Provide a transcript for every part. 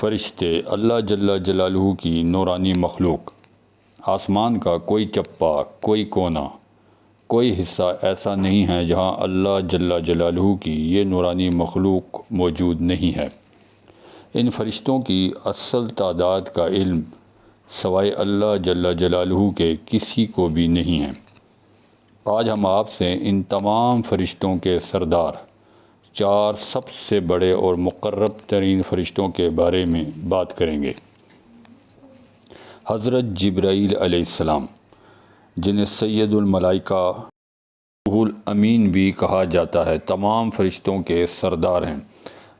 فرشتے اللہ جل جلالہ کی نورانی مخلوق۔ آسمان کا کوئی چپا، کوئی کونا، کوئی حصہ ایسا نہیں ہے جہاں اللہ جل جلالہ کی یہ نورانی مخلوق موجود نہیں ہے۔ ان فرشتوں کی اصل تعداد کا علم سوائے اللہ جل جلالہ کے کسی کو بھی نہیں ہے۔ آج ہم آپ سے ان تمام فرشتوں کے سردار چار سب سے بڑے اور مقرب ترین فرشتوں کے بارے میں بات کریں گے۔ حضرت جبرائیل علیہ السلام، جنہیں سید الملائکہ امین بھی کہا جاتا ہے، تمام فرشتوں کے سردار ہیں۔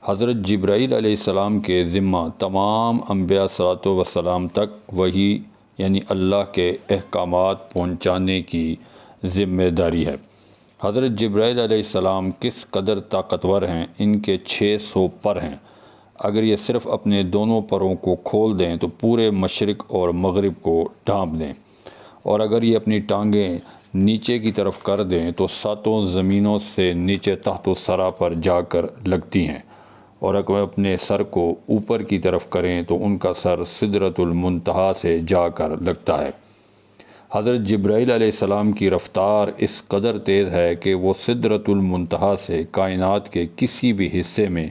حضرت جبرائیل علیہ السلام کے ذمہ تمام انبیاء صلاۃ وسلام تک وہی یعنی اللہ کے احکامات پہنچانے کی ذمہ داری ہے۔ حضرت جبرائیل علیہ السلام کس قدر طاقتور ہیں؟ ان کے چھ سو پر ہیں۔ اگر یہ صرف اپنے دونوں پروں کو کھول دیں تو پورے مشرق اور مغرب کو ڈھانپ دیں۔ اور اگر یہ اپنی ٹانگیں نیچے کی طرف کر دیں تو ساتوں زمینوں سے نیچے تحت و سرا پر جا کر لگتی ہیں۔ اور اگر اپنے سر کو اوپر کی طرف کریں تو ان کا سر صدرت المنتہا سے جا کر لگتا ہے۔ حضرت جبرائیل علیہ السلام کی رفتار اس قدر تیز ہے کہ وہ صدرت المنتہا سے کائنات کے کسی بھی حصے میں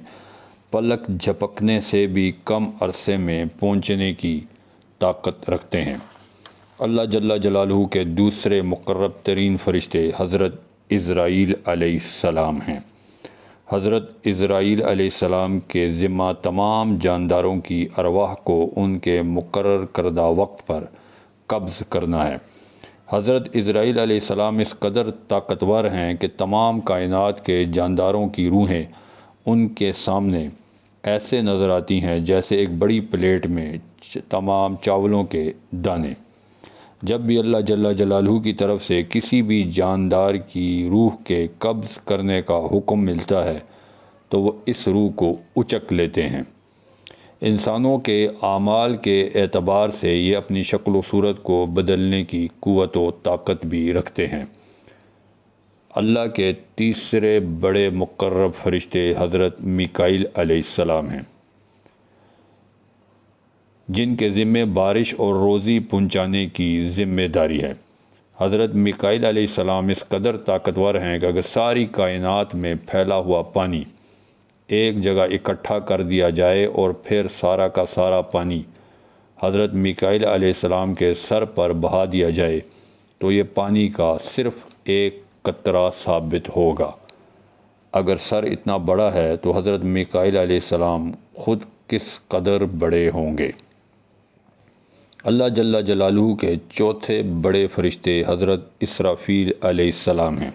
پلک جھپکنے سے بھی کم عرصے میں پہنچنے کی طاقت رکھتے ہیں۔ اللہ جل جلالہ کے دوسرے مقرب ترین فرشتے حضرت اسرائیل علیہ السلام ہیں۔ حضرت اسرائیل علیہ السلام کے ذمہ تمام جانداروں کی ارواح کو ان کے مقرر کردہ وقت پر قبض کرنا ہے۔ حضرت اسرائیل علیہ السلام اس قدر طاقتور ہیں کہ تمام کائنات کے جانداروں کی روحیں ان کے سامنے ایسے نظر آتی ہیں جیسے ایک بڑی پلیٹ میں تمام چاولوں کے دانے۔ جب بھی اللہ جل جلالہ کی طرف سے کسی بھی جاندار کی روح کے قبض کرنے کا حکم ملتا ہے تو وہ اس روح کو اچک لیتے ہیں۔ انسانوں کے اعمال کے اعتبار سے یہ اپنی شکل و صورت کو بدلنے کی قوت و طاقت بھی رکھتے ہیں۔ اللہ کے تیسرے بڑے مقرب فرشتے حضرت میکائل علیہ السلام ہیں۔ جن کے ذمے بارش اور روزی پہنچانے کی ذمہ داری ہے۔ حضرت مکائل علیہ السلام اس قدر طاقتور ہیں کہ اگر ساری کائنات میں پھیلا ہوا پانی ایک جگہ اکٹھا کر دیا جائے اور پھر سارا کا سارا پانی حضرت مکائل علیہ السلام کے سر پر بہا دیا جائے تو یہ پانی کا صرف ایک قطرہ ثابت ہوگا۔ اگر سر اتنا بڑا ہے تو حضرت مکائل علیہ السلام خود کس قدر بڑے ہوں گے؟ اللہ جل جلالہ کے چوتھے بڑے فرشتے حضرت اسرافیل علیہ السلام ہیں۔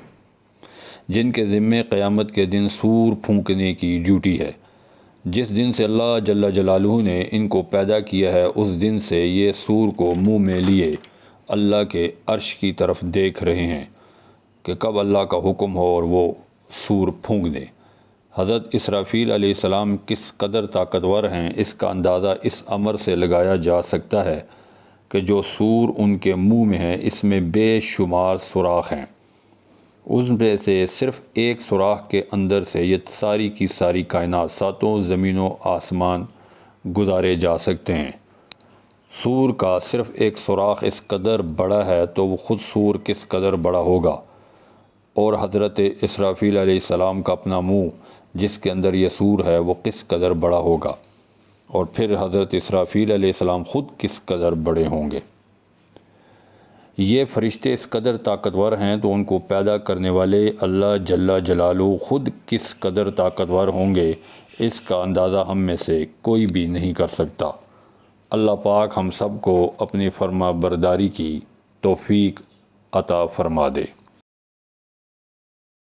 جن کے ذمے قیامت کے دن سور پھونکنے کی ڈیوٹی ہے۔ جس دن سے اللہ جل جلالہ نے ان کو پیدا کیا ہے، اس دن سے یہ سور کو منہ میں لیے اللہ کے عرش کی طرف دیکھ رہے ہیں کہ کب اللہ کا حکم ہو اور وہ سور پھونک دے۔ حضرت اسرافیل علیہ السلام کس قدر طاقتور ہیں، اس کا اندازہ اس امر سے لگایا جا سکتا ہے کہ جو سور ان کے منہ میں ہے اس میں بے شمار سوراخ ہیں۔ اس میں سے صرف ایک سوراخ کے اندر سے یہ ساری کی ساری کائنات ساتوں زمین و آسمان گزارے جا سکتے ہیں۔ سور کا صرف ایک سوراخ اس قدر بڑا ہے تو وہ خود سور کس قدر بڑا ہوگا؟ اور حضرت اسرافیل علیہ السلام کا اپنا منہ جس کے اندر یہ سور ہے وہ کس قدر بڑا ہوگا؟ اور پھر حضرت اسرافیل علیہ السلام خود کس قدر بڑے ہوں گے؟ یہ فرشتے اس قدر طاقتور ہیں تو ان کو پیدا کرنے والے اللہ جل جلالو خود کس قدر طاقتور ہوں گے، اس کا اندازہ ہم میں سے کوئی بھی نہیں کر سکتا۔ اللہ پاک ہم سب کو اپنی فرما برداری کی توفیق عطا فرما دے۔